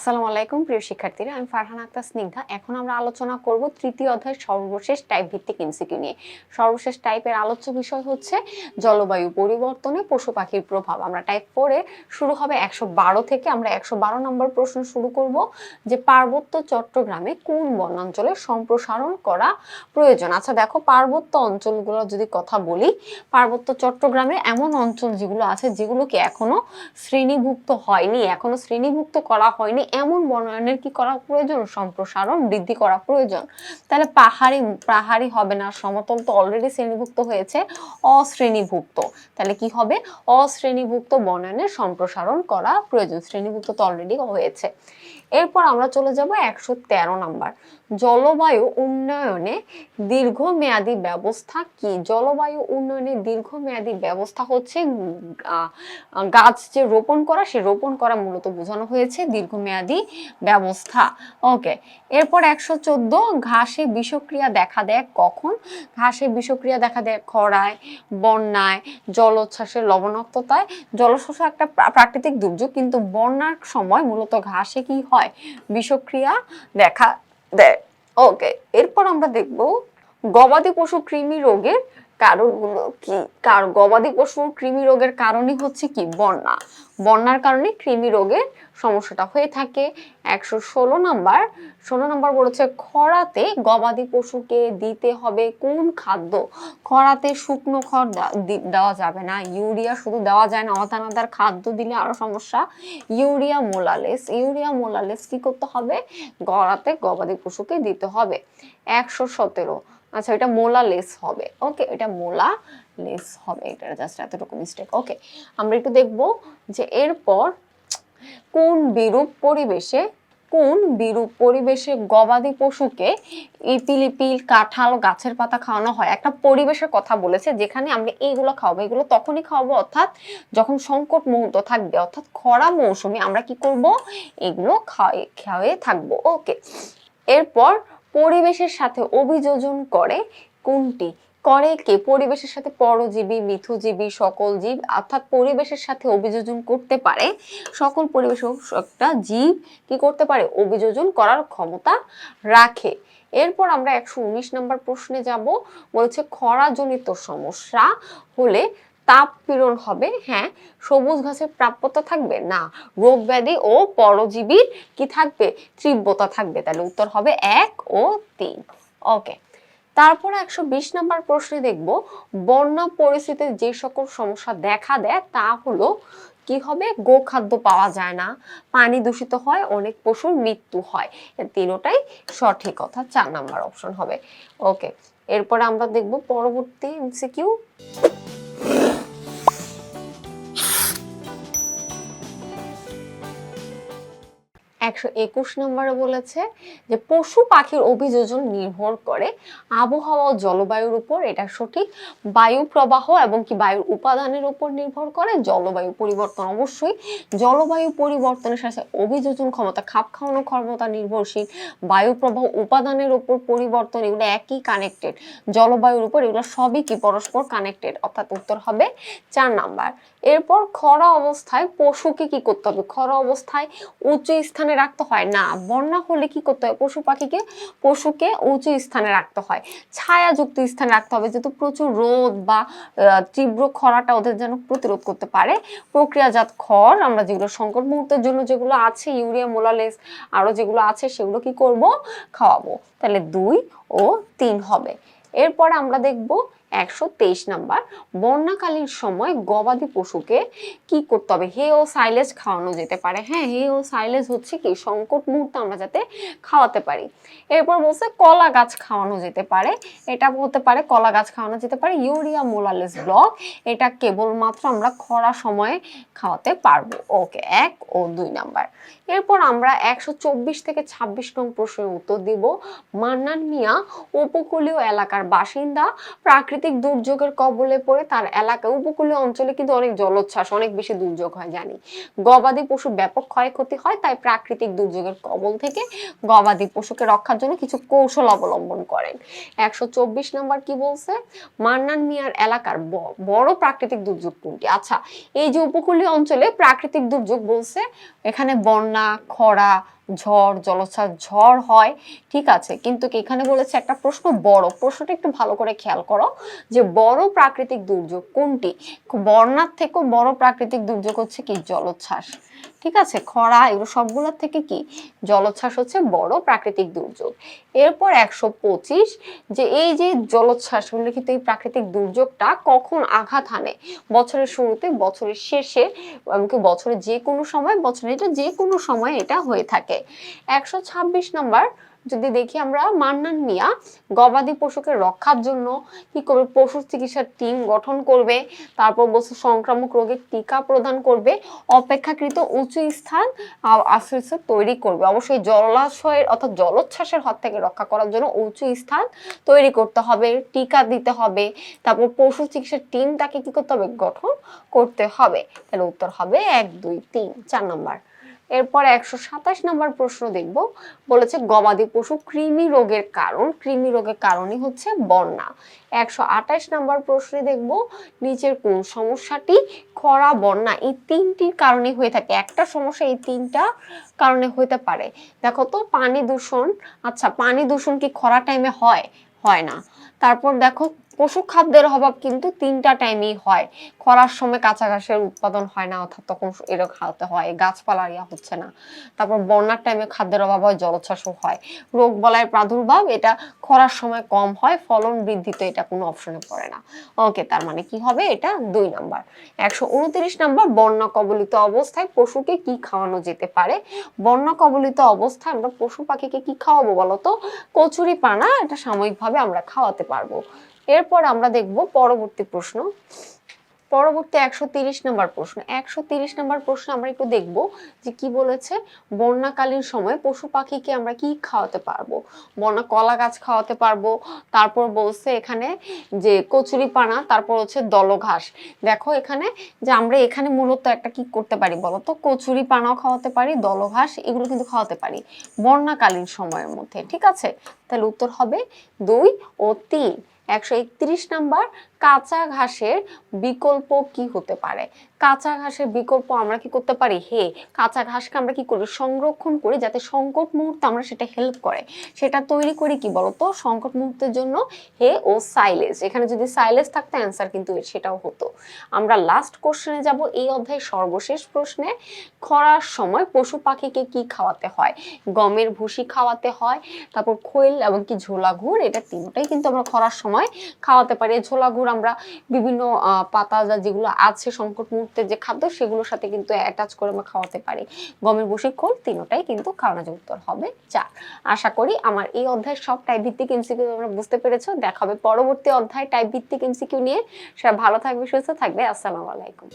আসসালামু আলাইকুম, প্রিয় শিক্ষার্থীরা। আমি ফারহান আক্তার স্নিগ্ধা। এখন আমরা আলোচনা করব তৃতীয় অধ্যায়ের সর্বশেষ টাইপ ভিত্তিক এমসিকিউ নিয়ে। সর্বশেষ টাইপের আলোচ্য বিষয় হচ্ছে জলবায়ু পরিবর্তনে পশু পাখির প্রভাব। আমরা টাইপ ফোরে শুরু হবে একশো বারো থেকে। আমরা একশো বারো নম্বর প্রশ্ন শুরু করব যে পার্বত্য চট্টগ্রামে কোন বনাঞ্চলের সম্প্রসারণ করা প্রয়োজন? আচ্ছা দেখো, পার্বত্য অঞ্চলগুলো যদি কথা বলি, পার্বত্য চট্টগ্রামে এমন অঞ্চল যেগুলো আছে যেগুলোকে এখনও শ্রেণীভুক্ত হয়নি? এখনও শ্রেণীভুক্ত করা হয়নি? এমন বনায়নের কি করা প্রয়োজন? সম্প্রসারণ বৃদ্ধি করা প্রয়োজন। তাহলে পাহাড়ি পাহাড়ি হবে না, সমতল তো অলরেডি শ্রেণীভুক্ত হয়েছে, অশ্রেণীভুক্ত। তাহলে কি হবে? অশ্রেণীভুক্ত বনায়নের সম্প্রসারণ করা প্রয়োজন। শ্রেণীভুক্ত তো অলরেডি হয়েছে। এরপর আমরা চলে যাব একশো তেরো নাম্বার। জলবায়ু উন্নয়নে দীর্ঘমেয়াদী ব্যবস্থা কি? জলবায়ু উন্নয়নে দীর্ঘমেয়াদী ব্যবস্থা হচ্ছে গাছ যে রোপণ করা, সে রোপণ করা মূলত বোঝানো হয়েছে দীর্ঘমেয়াদী ব্যবস্থা। ওকে, এরপর একশো চোদ্দ, ঘাসে বিষক্রিয়া দেখা দেয় কখন? ঘাসে বিষক্রিয়া দেখা দেয় খরায়, বন্যায়, জলোচ্ছ্বাসের লবণাক্ততায়। জলোচ্ছ্বাস একটা প্রাকৃতিক দুর্যোগ, কিন্তু বন্যার সময় মূলত ঘাসে কি হয়? বিষক্রিয়া দেখা দেয়। ওকে এরপর আমরা দেখব গবাদি পশু কৃমি রোগের কারণগুলো কি? কার, গবাদি পশুর কৃমি রোগের কারণই হচ্ছে কি? বন্যা। বন্যার কারণে কৃমি রোগের সমস্যাটা হয়ে থাকে। একশো ষোলো নাম্বার ষোলো নাম্বার বলেছে খরাতে গবাদি পশুকে দিতে হবে কোন খাদ্য? খরাতে শুকনো খড় দেওয়া যাবে না। ইউরিয়া শুধু দেওয়া যায় না অদানাদার খাদ্য দিলে আরও সমস্যা। ইউরিয়া মোলালেস ইউরিয়া মোলালেস কি করতে হবে? গড়াতে গবাদি পশুকে দিতে হবে। একশো সতেরো আচ্ছা এটা মোলা লেস হবে। ওকে এটা মোলা লেস হবে। এটা জাস্ট এতটুকু মিস্টেক ওকে আমরা একটু দেখব যে এরপর কোন বিরূপ পরিবেশে, কোন বিরূপ পরিবেশে গবাদি পশুকে ইপিল কাঁঠাল, গাছের পাতা খাওয়ানো হয়? একটা পরিবেশের কথা বলেছে, যেখানে আমরা এইগুলো খাওয়াবো। এগুলো তখনই খাওয়াবো, অর্থাৎ যখন সংকট মুহূর্ত থাকবে, অর্থাৎ খরা মৌসুমে আমরা কি করব? এগুলো খাওয়াই খাওয়াই থাকব। ওকে এরপর পরিবেশের সাথে অভিযোজন করে কোনটি? করে কে? পরিবেশের সাথে পরজীবী, মিথুজীবী, সকল জীব, অর্থাৎ পরিবেশের সাথে অভিযোজন করতে পারে। সকল পরিবেশ একটা জীব কি করতে পারে? অভিযোজন করার ক্ষমতা রাখে। এরপর আমরা একশো উনিশ নম্বর প্রশ্নে যাব। বলছে, খরাজনিত সমস্যা হলে তাপ পীড়ন হবে হ্যাঁ? সবুজ ঘাসের প্রাপ্যতা থাকবে? না। রোগ ব্যাধি ও পরজীবীর কি থাকবে? তীব্রতা থাকবে। তাহলে উত্তর হবে এক ও তিন। ওকে তারপর একশো বিশ নম্বর প্রশ্নে দেখব, বন্যা পরিস্থিতিতে যে সকল সমস্যা দেখা দেয়, তা হলো কি হবে? গোখাদ্য পাওয়া যায় না। পানি দূষিত হয়, অনেক পশুর মৃত্যু হয়। তিনোটাই সঠিক কথা, চার নাম্বার অপশন হবে। ওকে এরপরে আমরা দেখব পরবর্তী এমসিকিউ একশো একুশ নম্বরে বলেছে যে পশু পাখির অভিযোজন নির্ভর করে আবহাওয়া ও জলবায়ুর উপর। এটা সঠিক। বায়ু প্রবাহ এবং কি বায়ুর উপাদানের উপর নির্ভর করে। জলবায়ু পরিবর্তন অবশ্যই। জলবায়ু পরিবর্তনের সাথে অভিযোজন ক্ষমতা, খাপ খাওয়ানো ক্ষমতা নির্ভরশীল। বায়ু প্রবাহ উপাদানের উপর পরিবর্তন, এগুলো একই কানেক্টেড জলবায়ুর উপর এগুলো সবই কি পরস্পর কানেক্টেড অর্থাৎ উত্তর হবে চার নাম্বার। এরপর খরা অবস্থায় পশুকে কি করতে হবে? খরা অবস্থায় উঁচু স্থানে রাখতে হয় না। বন্যা হলে কি করতে হয়? পশু পাখিকে, পশুকে উঁচু স্থানে রাখতে হয়। ছায়াযুক্ত স্থানে রাখতে হবে যেহেতু প্রচুর রোদ বা তীব্র খরাটা ওদের যেন প্রতিরোধ করতে পারে। প্রক্রিয়াজাত খড়, আমরা যেগুলো সংকট মুহূর্তের জন্য যেগুলো আছে, ইউরিয়া, মোলালেস, আরও যেগুলো আছে, সেগুলো কি করব? খাওয়াবো। তাহলে দুই ও তিন হবে। এরপর আমরা দেখব একশো তেইশ নাম্বার। বন্যাকালীন সময় গবাদি পশুকে কি করতে হবে? হে ও সাইলেজ খাওয়ানো যেতে পারে। হ্যাঁ হে ও সাইলেজ হচ্ছে কি? সংকট মুহূর্তে আমরা যাতে খাওয়াতে পারি। এরপর বলছে কলা গাছ খাওয়ানো যেতে পারে। এটা বলতে পারে কলা গাছ খাওয়ানো যেতে পারে। ইউরিয়া মোলালেস ব্লক, এটা কেবলমাত্র আমরা খরা সময়ে খাওয়াতে পারব। ওকে, এক ও দুই নাম্বার। এরপর আমরা একশো চব্বিশ থেকে ছাব্বিশ নং প্রশ্নের উত্তর দিব। মান্নান মিয়া উপকূলীয় এলাকার বাসিন্দা, প্রাকৃতিক প্রাকৃতিক দুর্যোগের কবলে পড়ে তার এলাকা, উপকূলীয় অঞ্চলে কিন্তু অনেক জলোচ্ছ্বাস, অনেক বেশি দুর্যোগ হয়, জানি। গবাদি পশু ব্যাপক ক্ষয়ক্ষতি হয়, তাই প্রাকৃতিক দুর্যোগের কবল থেকে গবাদি পশুকে রক্ষার জন্য কিছু কৌশল অবলম্বন করেন। একশো নম্বর কি বলছে? মান্নান মিয়ার এলাকার বড় প্রাকৃতিক দুর্যোগ কোনটি? আচ্ছা এই যে উপকূলীয় অঞ্চলে প্রাকৃতিক দুর্যোগ বলছে, এখানে বন্যা, খরা ঝড়, জলোচ্ছ্বাস, ঝড় হয়, ঠিক আছে। কিন্তু এখানে বলেছে একটা প্রশ্ন, বড়। প্রশ্নটা একটু ভালো করে খেয়াল করো যে বড় প্রাকৃতিক দুর্যোগ কোনটি? বন্যার থেকেও বড় প্রাকৃতিক দুর্যোগ হচ্ছে কি? জলোচ্ছ্বাস। ঠিক আছে? খরা, এগুলো সবগুলোর থেকে কি? জলোচ্ছ্বাস হচ্ছে বড় প্রাকৃতিক দুর্যোগ। এরপর একশো পঁচিশ, যে এই যে জলোচ্ছ্বাস উল্লেখিত এই প্রাকৃতিক দুর্যোগটা কখন আঘাত হানে? বছরের শুরুতে, বছরের শেষে, এমনকি বছরের যে কোনো সময়, বছরের এটা যে কোনো সময় এটা হয়ে থাকে। একশো ছাব্বিশ নম্বর যদি দেখি আমরা, মান্নান মিয়া গবাদি পশুকে রক্ষার জন্য কি করবে? পশু চিকিৎসার টিম গঠন করবে, তারপর বলছে সংক্রামক রোগের টিকা প্রদান করবে, অপেক্ষাকৃত উঁচু স্থান, আ- আশ্রয় তৈরি করবে। অবশ্যই জলাশয়ের অর্থাৎ জলোচ্ছ্বাসের হাত থেকে রক্ষা করার জন্য উঁচু স্থান তৈরি করতে হবে, টিকা দিতে হবে, তারপর পশু চিকিৎসার টিম তাকে কি করতে হবে? গঠন করতে হবে। তাহলে উত্তর হবে এক, দুই, তিন, চার নম্বর। এরপর একশো সাতাশ নম্বর প্রশ্ন দেখব। বলেছে গবাদি পশু কৃমি রোগের কারণ। কৃমি রোগের কারণই হচ্ছে বন্যা। একশো আঠাশ নম্বর প্রশ্নে দেখব, নিচের কোন সমস্যাটি? খরা, বন্যা এই তিনটির কারণে হয়ে থাকে। একটা সমস্যা এই তিনটা কারণে হতে পারে। দেখো তো, পানি দূষণ। আচ্ছা পানি দূষণ কি খরা টাইমে হয়? হয় না। তারপর দেখো পশু খাদ্যের অভাব কিন্তু তিনটা টাইমই হয়। খরার সময় কাঁচা ঘাসের উৎপাদন হয় না, অর্থাৎ তখন এরকম খাওয়াতে হয় গাছপালা ইয়া হচ্ছে না। তারপর বন্যার টাইমে খাদ্যের অভাব হয়, জলোচ্ছ্বাসও হয়। রোগ বলায় প্রাদুর্ভাব, এটা খরার সময় কম হয়, ফলন বৃদ্ধিতে এটা কোনো অপশনে পড়ে না। ওকে, তার মানে কি হবে? এটা দুই নাম্বার। একশো উনত্রিশ নাম্বার, বন্যা কবলিত অবস্থায় পশুকে কি খাওয়ানো যেতে পারে? বন্যা কবলিত অবস্থায় আমরা পশু পাখিকে কি খাওয়াবো বলতো কচুরি পানা এটা সাময়িকভাবে আমরা খাওয়াতে পারব। এরপর আমরা দেখব পরবর্তী প্রশ্ন। পরবর্তী একশো তিরিশ নম্বর প্রশ্ন। একশো তিরিশ নম্বর প্রশ্ন আমরা একটু দেখব যে কি বলেছে, বন্যাকালীন সময় পশু পাখিকে আমরা কি খাওয়াতে পারব? বন্যা কলা গাছ খাওয়াতে পারব? তারপর বলছে এখানে যে কচুরি পানা, তারপর হচ্ছে দলঘাস। দেখো এখানে যে আমরা এখানে মূলত একটা কি করতে পারি বলতো? কচুরি পানাও খাওয়াতে পারি, দলঘাস এগুলো কিন্তু খাওয়াতে পারি বন্যাকালীন সময়ের মধ্যে। ঠিক আছে? তাহলে উত্তর হবে দুই ও তিন। একশো নাম্বার কাঁচা ঘাসের বিকল্প কি হতে পারে? কাঁচা ঘাসের বিকল্প আমরা কি করতে পারি? হে, কাঁচা ঘাসকে আমরা কি করি? সংরক্ষণ করি যাতে সংকট মুহূর্তে আমরা সেটা হেল্প করে। সেটা তৈরি করি কি বলতো? সংকট মুহূর্তের জন্য হে ও সাইলেজ এখানে যদি সাইলেজ থাকতো অ্যান্সার কিন্তু সেটাও হতো। আমরা লাস্ট কোশ্চেনে যাব, এই অধ্যায়ের সর্বশেষ প্রশ্নে। খরার সময় পশু পাখিকে কি খাওয়াতে হয়? গমের ভুসি খাওয়াতে হয়, তারপর খৈল এবং কি ঝোলা গুড় এটা তিনটাই কিন্তু আমরা খরার সময় খাওয়াতে পারি। ঝোলা গুড় আমরা বিভিন্ন পাতা যা যেগুলো আছে সংকট মুহূর্তে যে খাদ্য, সেগুলোর সাথে কিন্তু অ্যাটাচ করে আমরা খাওয়াতে পারি। গমের বসে খোল তিনটাই কিন্তু খাওয়ানো যে উত্তর হবে চার। আশা করি আমার এই অধ্যায় সব টাইপ ভিত্তিক এমসিকিউ তোমরা বুঝতে পেরেছ। দেখা হবে পরবর্তী অধ্যায় টাইপ ভিত্তিক এমসিকিউ নিয়ে। সেটা ভালো থাকবে, সুস্থ থাকবে। আসসালামু আলাইকুম।